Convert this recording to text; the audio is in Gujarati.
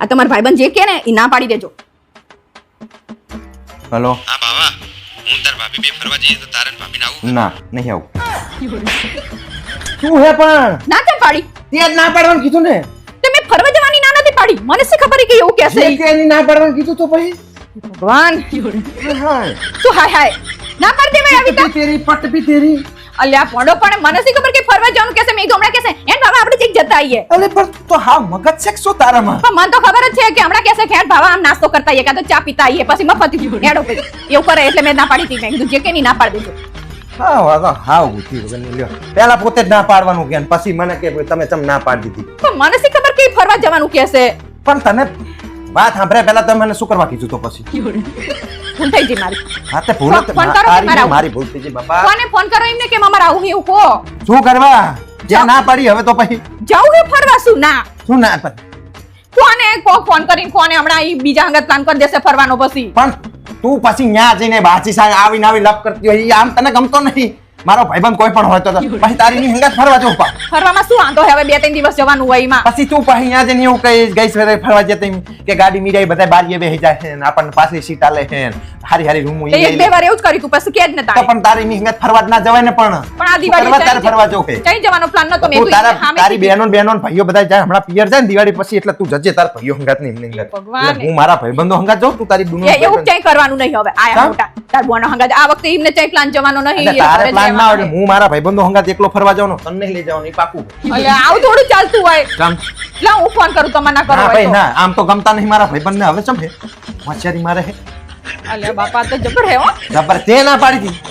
આ તમારા ભાઈબંધ જે કે ને એ ના પાડી દેજો. હલો. હા બાવા. હું તાર ભાભી બે ફરવા જઈએ તો તારે ભાભી આવું? ના નહીં આવું. શું હે પણ? ના કેમ પાડી? તે જ ના પાડવાનું કીધું ને? તે મેં ફરવા જવાની ના નથી પાડી. મને શી ખબર કે એવું કહેશે? કે એની ના પાડવાનું કીધું તો પછી? ભગવાન. તું હાય. હાય ના પાડી દે આવી પટ તેરી પટ બી તેરી. અલ્યા પડો પણ મને શી ખબર કે ફરવા જવાનું કહેશે? મેં તો હમણાં કહેશે. એન બાબા આવીએ અરે પણ તો હા મગજ છે શું તારામાં? પણ મને તો ખબર જ છે કે હમણાં કેસે કે ભાવા આમ નાસ્તો કરતા આઈએ કાં તો ચા પીતા આઈએ પછી મફત નેડો પછી એવું કરે એટલે મેં ના પાડી હતી મેં કીધું જે કે નહીં ના પાડી દેજો. હા વાહ હા ઉઠી વગરની. લ્યો. પહેલા પોતે જ ના પાડવાનું કે પછી મને કે તમે તમ ના પાડી દીધી? પણ મને શી ખબર કે ફરવા જવાનું કહેશે? પણ તને વાત સાંભળે પહેલા તમે મને શું કરવા કીધું તો પછી? ભૂલ થઈ ગઈ મારી. હા તે ભૂલ મારી ભૂલ થઈ ગઈ બાપા. કોને ફોન કરો એમને કે મારા આવું એવું કો શું કરવા? જ્યાં ના પાડી હવે તો પછી જાઉં હે ફરવા શું? ના. શું ના પાડી? કોને? કો ફોન કરીને કોને હમણાં ઈ બીજા અંગત પ્લાન કરી દેશે ફરવાનો પછી. પણ તું પછી ન્યા જઈને બાચી સાહેબ આવીને આવી લપ કરતી હોય આમ તને ગમતો નહીં. મારો ભાઈબંધ કોઈ પણ હોય તો પછી તારી ની હંગાત ફરવા જવું પા ફરવામાં શું વાંધો? હવે બે ત્રણ દિવસ જવાનું હોય એમાં. પછી તું પછી અહીંયા જઈને એવું કહીશ ગઈ સવારે ફરવા જતી કે ગાડી મીરાઈ બધા બારીએ બેસી જાય છે ને આપણને પાછલી સીટ આલે છે હારી હારી રૂમ એક બે વાર એવું જ કર્યું તું પછી કે જ ને તારે. પણ તારી ની હંગાત ફરવા જ ના જવાય ને પણ. પણ આ દિવાળી કરવા તારે ફરવા જવું કે? કઈ જવાનો પ્લાન નતો? મેં તું તારા તારી બહેનો ને બહેનો ભાઈઓ બધા જાય હમણાં પિયર જાય ને દિવાળી પછી એટલે તું જજે તાર ભાઈઓ હંગાતની ભગવાન. હું મારા ભાઈબંધો હંગાત જાઉં તું તારી દુનિયા એવું ક્યાંય કરવાનું નહીં હવે. આયા મોટા. તાર બોનો હંગાત. આ વખતે એમને ચાઈ પ્લાન જવાનો નહીં એટલે તારે પ્લાન ના હોય હું મારા ભાઈબંધો હંગાત એકલો ફરવા જવાનો. તને નહીં લઈ જવાનું એ પાકું. અલ્યા, આવું થોડું ચાલતું હોય. કામ? લા હું ફોન કરું તમને ના કરો ભાઈ. ના આમ તો ગમતા નહીં મારા ભાઈબંધને. હવે ચમ હે હોશિયારી મારે હે અલ્યા બાપા તો જબર હે હો. જબર તે ના પાડી હતી